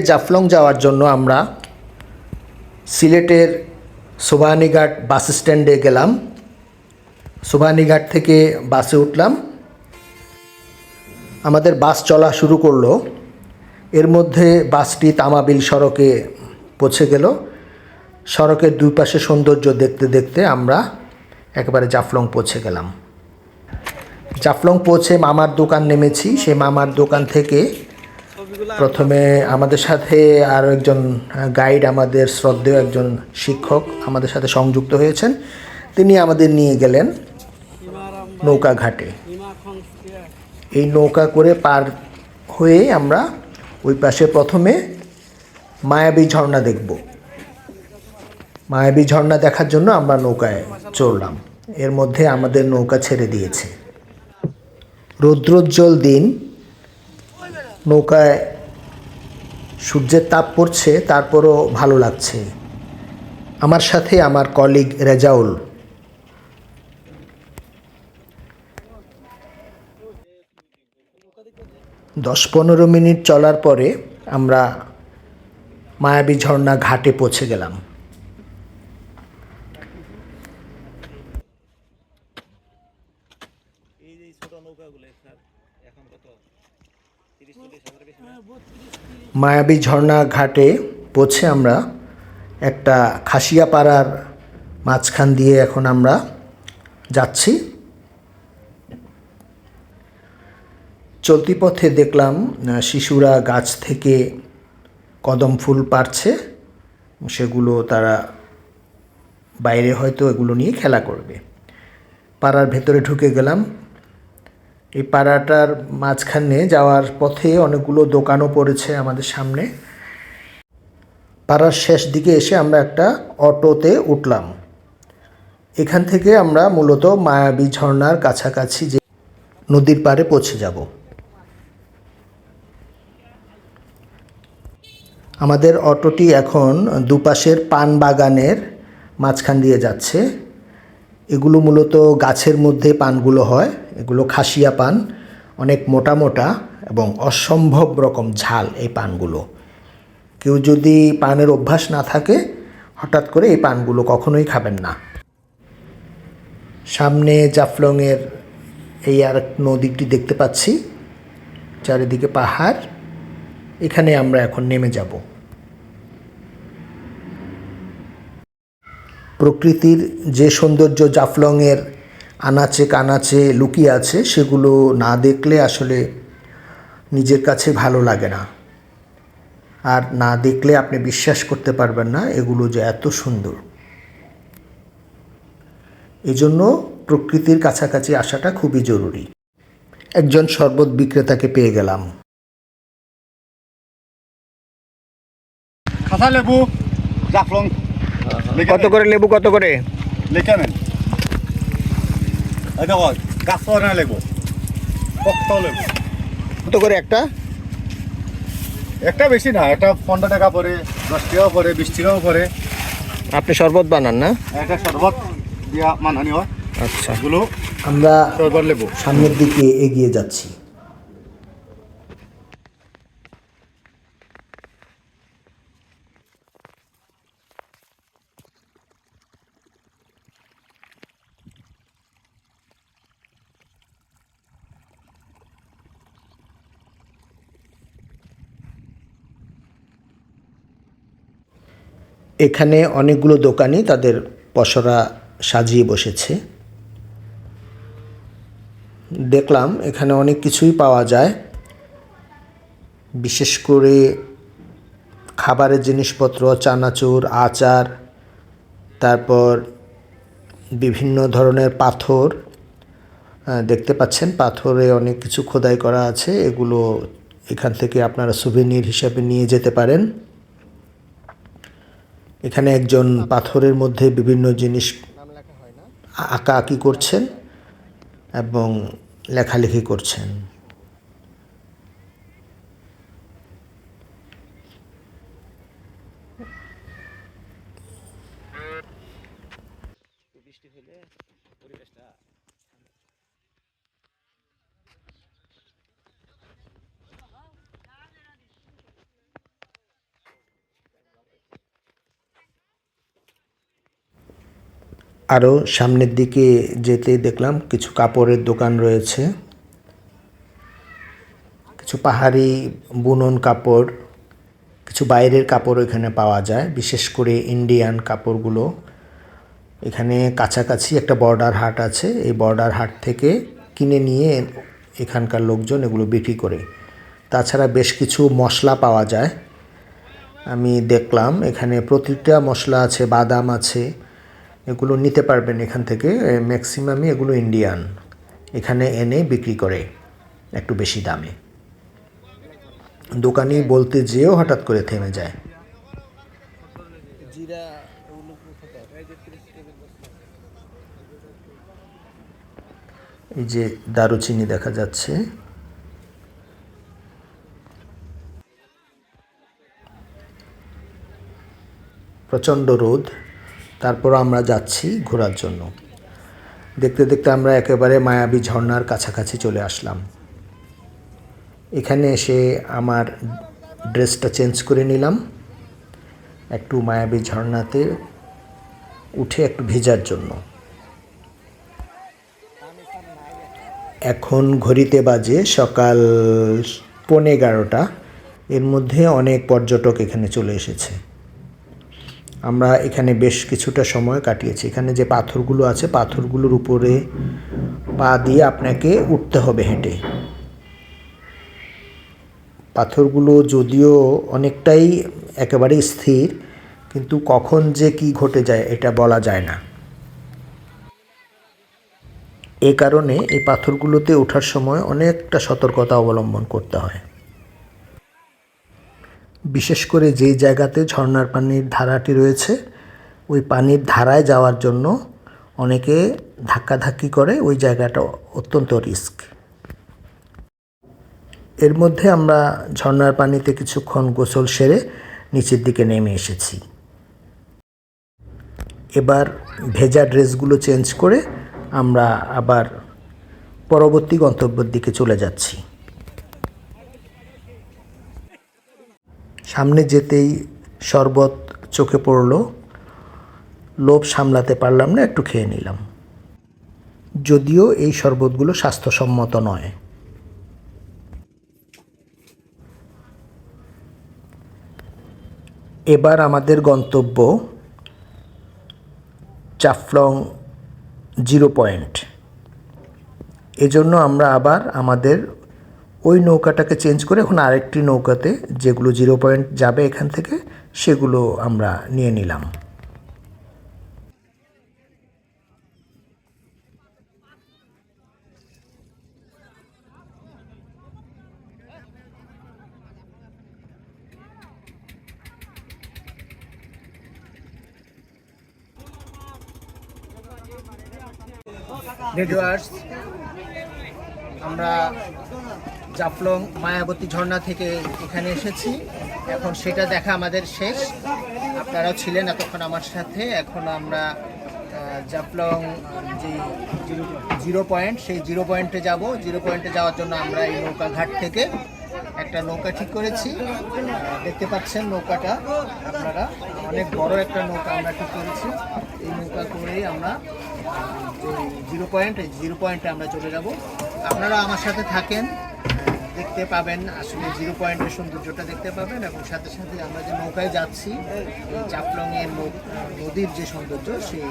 জাফলং যাওয়ার জন্য আমরা সিলেটের সোবানীঘাট বাস স্ট্যান্ডে গেলাম। সোবানীঘাট থেকে বাসে উঠলাম। আমাদের বাস চলা শুরু করল। এর মধ্যে বাসটি তামাবিল সড়কে পৌঁছে গেল। সড়কের দুই পাশে সৌন্দর্য দেখতে দেখতে আমরা একেবারে জাফলং পৌঁছে গেলাম। জাফলং পৌঁছে মামার দোকান নেমেছি। সেই মামার দোকান থেকে প্রথমে আমাদের সাথে আরও একজন গাইড আমাদের শ্রদ্ধেয় একজন শিক্ষক আমাদের সাথে সংযুক্ত হয়েছেন। তিনি আমাদের নিয়ে গেলেন নৌকা ঘাটে। এই নৌকা করে পার হয়ে আমরা ওই পাশে প্রথমে মায়াবী ঝর্ণা দেখব। মায়াবী ঝর্ণা দেখার জন্য আমরা নৌকায় চড়লাম। এর মধ্যে আমাদের নৌকা ছেড়ে দিয়েছে। রৌদ্রোজ্জ্বল দিন। নৌকায় সূর্যের তাপ পড়ছে, তারপরও ভালো লাগছে। আমার সাথে আমার কলিগ রেজাউল। দশ পনেরো মিনিট চলার পরে আমরা মায়াবী ঝর্ণা ঘাটে পৌঁছে গেলাম। মায়াবী ঝর্ণা ঘাটে পৌঁছে আমরা একটা খাসিয়াপাড়ার মাঝখান দিয়ে এখন আমরা যাচ্ছি। চলতি পথে দেখলাম শিশুরা গাছ থেকে কদম ফুল পারছে সেগুলো তারা বাইরে হয়তো এগুলো নিয়ে খেলা করবে। পাড়ার ভেতরে ঢুকে গেলাম। এই পাড়াটার মাঝখানে যাওয়ার পথে অনেকগুলো দোকানও পড়েছে আমাদের সামনে। পাড়ার শেষ দিকে এসে আমরা একটা অটোতে উঠলাম। এখান থেকে আমরা মূলত মায়াবী ঝর্ণার কাছাকাছি যে নদীর পাড়ে পৌঁছে যাব। আমাদের অটোটি এখন দুপাশের পান বাগানের মাঝখান দিয়ে যাচ্ছে। এগুলো মূলত গাছের মধ্যে পানগুলো হয়। এগুলো খাসিয়া পান, অনেক মোটা মোটা এবং অসম্ভব রকম ঝাল এই পানগুলো। কেউ যদি পানের অভ্যাস না থাকে, হঠাৎ করে এই পানগুলো কখনোই খাবেন না। সামনে জাফলংয়ের এই আর নদীটি দেখতে পাচ্ছি, চারিদিকে পাহাড়। এখানে আমরা এখন নেমে যাব। প্রকৃতির যে সৌন্দর্য জাফলংয়ের আনাচে কানাচে লুকিয়ে আছে, সেগুলো না দেখলে আসলে নিজের কাছে ভালো লাগে না। আর না দেখলে আপনি বিশ্বাস করতে পারবেন না, এগুলো যে এত সুন্দর। এজন্য প্রকৃতির কাছাকাছি আসাটা খুবই জরুরি। একজন শরবত বিক্রেতাকে পেয়ে গেলাম। কাঁচা লেবু, জাফলং। কত করে লেবু কত করে? লেখা নেন। দেখো না লেবু পক্ত লেবু। কত করে একটা? একটা বেশি না এটা পনেরো টাকা পরে দশ টাকাও পরে বিশ টাকাও পরে। আপনি শরবত বানান না? একটা শরবত দিয়া মানহানি হয়। আচ্ছা। এগুলো আমরা সামনের দিকে এগিয়ে যাচ্ছি। এখানে অনেকগুলো দোকানি তাদের পসরা সাজিয়ে বসেছে। দেখলাম এখানে অনেক কিছুই পাওয়া যায়। বিশেষ করে খাবারের জিনিসপত্র, চানাচুর, আচার, তারপর বিভিন্ন ধরনের পাথর দেখতে পাচ্ছেন পাথরে অনেক কিছু খোদাই করা আছে। এগুলো এখান থেকে আপনারা সুভেনির হিসাবে নিয়ে যেতে পারেন। এখানে একজন পাথরের মধ্যে বিভিন্ন জিনিস আঁকা আঁকি করছেন এবং লেখালেখি করছেন। আরও সামনের দিকে যেতে দেখলাম কিছু কাপড়ের দোকান রয়েছে। কিছু পাহাড়ি বুনন কাপড়, কিছু বাইরের কাপড় এখানে পাওয়া যায়, বিশেষ করে ইন্ডিয়ান কাপড়গুলো। এখানে কাছাকাছি একটা বর্ডার হাট আছে, এই বর্ডার হাট থেকে কিনে নিয়ে এখানকার লোকজন এগুলো বিক্রি করে। তাছাড়া বেশ কিছু মশলা পাওয়া যায়। আমি দেখলাম এখানে প্রতিটা মশলা আছে, বাদাম আছে এগুলো নিতে পারবেন এখান থেকে ম্যাক্সিমামই এগুলো ইন্ডিয়ান এখানে এনে বিক্রি করে একটু বেশি দামে। দোকানি বলতে যেও হঠাৎ করে থেমে যায়। এই যে দারুচিনি দেখা যাচ্ছে। প্রচণ্ড রোদ। তারপর আমরা যাচ্ছি ঘোরার জন্য। দেখতে দেখতে আমরা একেবারে মায়াবী ঝর্ণার কাছাকাছি চলে আসলাম। এখানে এসে আমার ড্রেসটা চেঞ্জ করে নিলাম। একটু মায়াবী ঝর্ণাতে উঠে একটু ভেজার জন্য। এখন ঘড়িতে বাজে সকাল পৌনে এগারোটা। এর মধ্যে অনেক পর্যটক এখানে চলে এসেছে। আমরা এখানে বেশ কিছুটা সময় কাটিয়েছি। এখানে যে পাথরগুলো আছে, পাথরগুলোর উপরে পা দিয়ে আপনাকে উঠতে হবে হেঁটে। পাথরগুলো যদিও অনেকটাই একেবারে স্থির, কিন্তু কখন যে কি ঘটে যায় এটা বলা যায় না। এ কারণে এই পাথরগুলোতে ওঠার সময় অনেকটা সতর্কতা অবলম্বন করতে হয়। বিশেষ করে যেই জায়গাতে ঝর্ণার পানির ধারাটি রয়েছে, ওই পানির ধারায় যাওয়ার জন্য অনেকে ধাক্কাধাক্কি করে, ওই জায়গাটা অত্যন্ত রিস্ক। এর মধ্যে আমরা ঝর্ণার পানিতে কিছুক্ষণ গোসল সেরে নিচের দিকে নেমে এসেছি। এবার ভেজা ড্রেসগুলো চেঞ্জ করে আমরা আবার পরবর্তী গন্তব্যের দিকে চলে যাচ্ছি। সামনে যেতেই শরবত চোখে পড়ল। লোভ সামলাতে পারলাম না, একটু খেয়ে নিলাম। যদিও এই শরবতগুলো স্বাস্থ্যসম্মত নয়। এবার আমাদের গন্তব্য চাফলং জিরো পয়েন্ট। এজন্য আমরা আবার আমাদের ওই নৌকাটাকে চেঞ্জ করে এখন আরেকটি নৌকাতে যেগুলো জিরো পয়েন্ট যাবে এখান থেকে, সেগুলো আমরা নিয়ে নিলাম। আমরা জাফলং মায়াবতী ঝর্ণা থেকে এখানে এসেছি। এখন সেটা দেখা আমাদের শেষ। আপনারাও ছিলেন এতক্ষণ আমার সাথে। এখন আমরা জাফলং যে জিরো পয়েন্ট, সেই জিরো পয়েন্টে যাব। জিরো পয়েন্টে যাওয়ার জন্য আমরা এই নৌকা ঘাট থেকে একটা নৌকা ঠিক করেছি। দেখতে পাচ্ছেন নৌকাটা আপনারা। অনেক বড় একটা নৌকা আমরা ঠিক করেছি। এই নৌকা করেই আমরা জিরো পয়েন্ট জিরো পয়েন্টে আমরা চলে যাব। আপনারা আমার সাথে থাকেন। দেখতে পাবেন, আসলে জিরো পয়েন্টের সৌন্দর্যটা দেখতে পাবেন এবং সাথে সাথে আমরা যে নৌকায় যাচ্ছি চাপলংয়ের নদীর যে সৌন্দর্য, সেই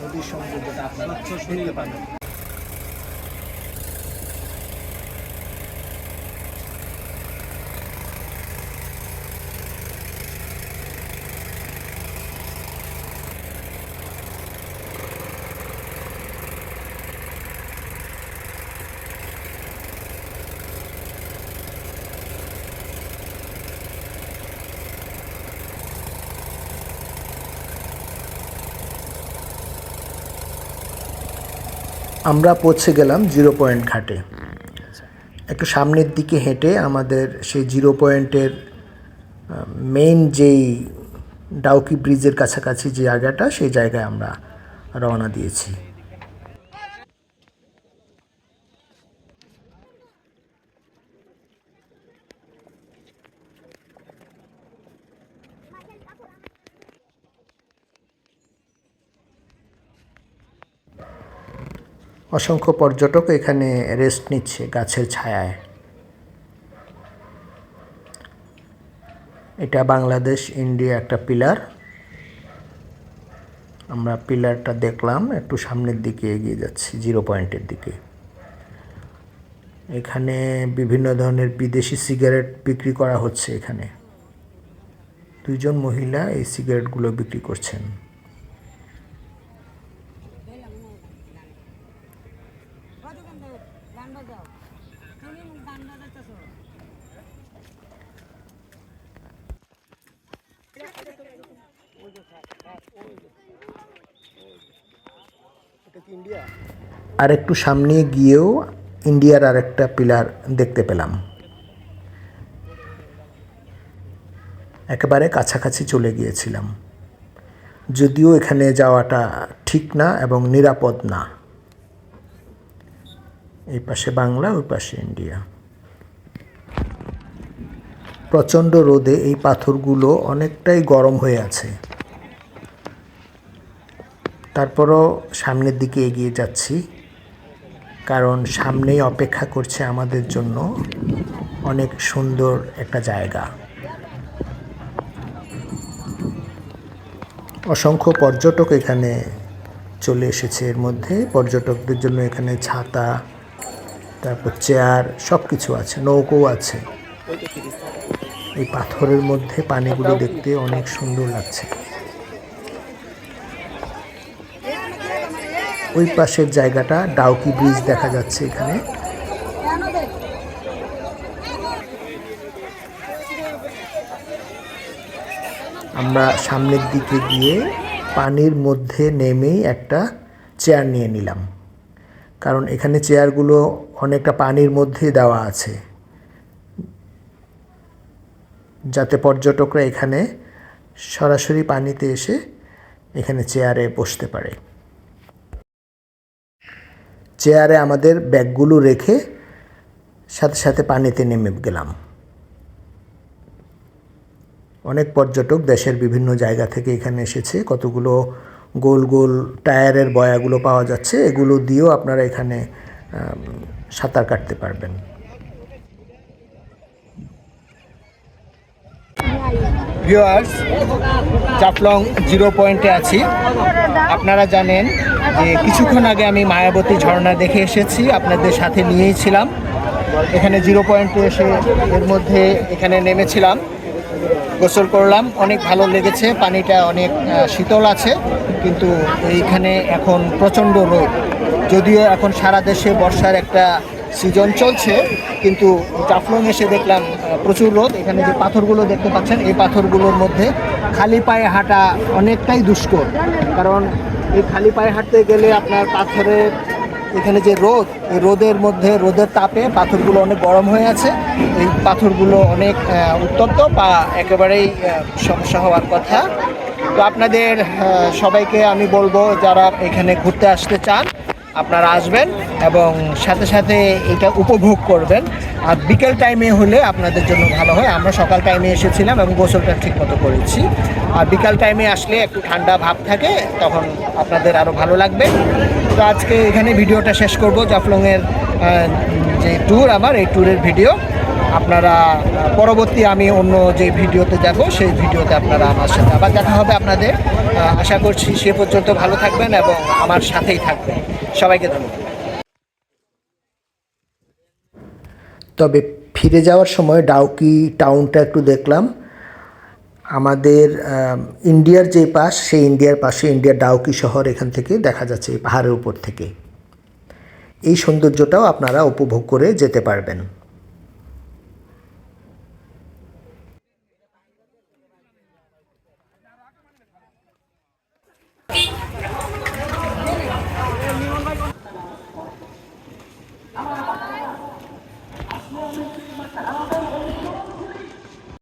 নদীর সৌন্দর্যটা আপনারা দেখতে পাবেন। আমরা পৌঁছে গেলাম জিরো পয়েন্ট ঘাটে। একটু সামনের দিকে হেঁটে আমাদের সেই জিরো পয়েন্টের মেইন যেই ডাউকি ব্রিজের কাছাকাছি যে জায়গাটা, সেই জায়গায় আমরা রওনা দিয়েছি। অসংখ্য পর্যটক এখানে রেস্ট নিচ্ছে গাছের ছায়ায়। এটা বাংলাদেশ ইন্ডিয়া একটা পিলার আমরা পিলারটা দেখলাম, একটু সামনের দিকে এগিয়ে যাচ্ছি জিরো পয়েন্টের দিকে। এখানে বিভিন্ন ধরনের বিদেশি সিগারেট বিক্রি করা হচ্ছে এখানে। দুইজন মহিলা এই সিগারেটগুলো বিক্রি করছেন। আর একটু সামনে গিয়েও ইন্ডিয়ার আর একটা পিলার দেখতে পেলাম। একেবারে কাছাকাছি চলে গিয়েছিলাম। যদিও এখানে যাওয়াটা ঠিক না এবং নিরাপদ না। এই পাশে বাংলা, ওই পাশে ইন্ডিয়া। প্রচণ্ড রোদে এই পাথরগুলো অনেকটাই গরম হয়ে আছে। তারপরও সামনের দিকে এগিয়ে যাচ্ছি, কারণ সামনেই অপেক্ষা করছে আমাদের জন্য অনেক সুন্দর একটা জায়গা। অসংখ্য পর্যটক এখানে চলে এসেছে। এর মধ্যে পর্যটকদের জন্য এখানে ছাতা তারপর চেয়ার সব কিছু আছে নৌকো আছে। এই পাথরের মধ্যে পানিগুলো দেখতে অনেক সুন্দর লাগছে। ওই পাশের জায়গাটা ডাউকি ব্রিজ দেখা যাচ্ছে এখানে। আমরা সামনের দিকে গিয়ে পানির মধ্যে নেমেই একটা চেয়ার নিয়ে নিলাম। কারণ এখানে চেয়ারগুলো অনেকটা পানির মধ্যে দেওয়া আছে। যাতে পর্যটকরা এখানে সরাসরি পানিতে এসে এখানে চেয়ারে বসতে পারে। চেয়ারে আমাদের ব্যাগগুলো রেখে সাথে সাথে পানিতে নেমে গেলাম। অনেক পর্যটক দেশের বিভিন্ন জায়গা থেকে এখানে এসেছে, কতগুলো গোল গোল টায়ারের বয়াগুলো পাওয়া যাচ্ছে, এগুলো দিয়েও আপনারা এখানে সাঁতার কাটতে পারবেন। ভিউয়ার্স চাপলং জিরো পয়েন্টে আছি। আপনারা জানেন যে কিছুক্ষণ আগে আমি মায়াবতী ঝর্ণা দেখে এসেছি, আপনাদের সাথে নিয়েই ছিলাম। এখানে জিরো পয়েন্টে এসে এর মধ্যে এখানে নেমেছিলাম। গোসল করলাম, অনেক ভালো লেগেছে, পানিটা অনেক শীতল আছে। কিন্তু এইখানে এখন প্রচণ্ড রোদ। যদিও এখন সারা দেশে বর্ষার একটা সিজন চলছে, কিন্তু জাফলং এসে দেখলাম প্রচুর রোদ। এখানে যে পাথরগুলো দেখতে পাচ্ছেন, এই পাথরগুলোর মধ্যে খালি পায়ে হাঁটা অনেকটাই দুষ্কর। কারণ এই খালি পায়ে হাঁটতে গেলে আপনার পাথরের এখানে যে রোদ, এই রোদের মধ্যে, রোদের তাপে পাথরগুলো অনেক গরম হয়ে আছে। এই পাথরগুলো অনেক উত্তপ্ত বা একেবারেই সমস্যা হওয়ার কথা। তো আপনাদের সবাইকে আমি বলব যারা এখানে ঘুরতে আসতে চান, আপনারা আসবেন এবং সাথে সাথে এটা উপভোগ করবেন। আর বিকেল টাইমে হলে আপনাদের জন্য ভালো হয়। আমরা সকাল টাইমে এসেছিলাম এবং গোসলটা ঠিকমতো করেছি। আর বিকাল টাইমে আসলে একটু ঠান্ডা ভাব থাকে, তখন আপনাদের আরও ভালো লাগবে। তো আজকে এখানে ভিডিওটা শেষ করব। জাফলংয়ের যে ট্যুর আমার, এই ট্যুরের ভিডিও আপনারা পরবর্তী আমি অন্য যে ভিডিওতে যাব, সেই ভিডিওতে আপনারা আমার সাথে আবার দেখা হবে আপনাদের। আশা করছি সে পর্যন্ত ভালো থাকবেন এবং আমার সাথেই থাকবেন। সবাইকে ধন্যবাদ। তবে ফিরে যাওয়ার সময় ডাউকি টাউনটা একটু দেখলাম। আমাদের ইন্ডিয়ার যে পাশ, সেই ইন্ডিয়ার পাশে ইন্ডিয়ার ডাউকি শহর এখান থেকে দেখা যাচ্ছে, এই পাহাড়ের উপর থেকে। এই সৌন্দর্যটাও আপনারা উপভোগ করে যেতে পারবেন।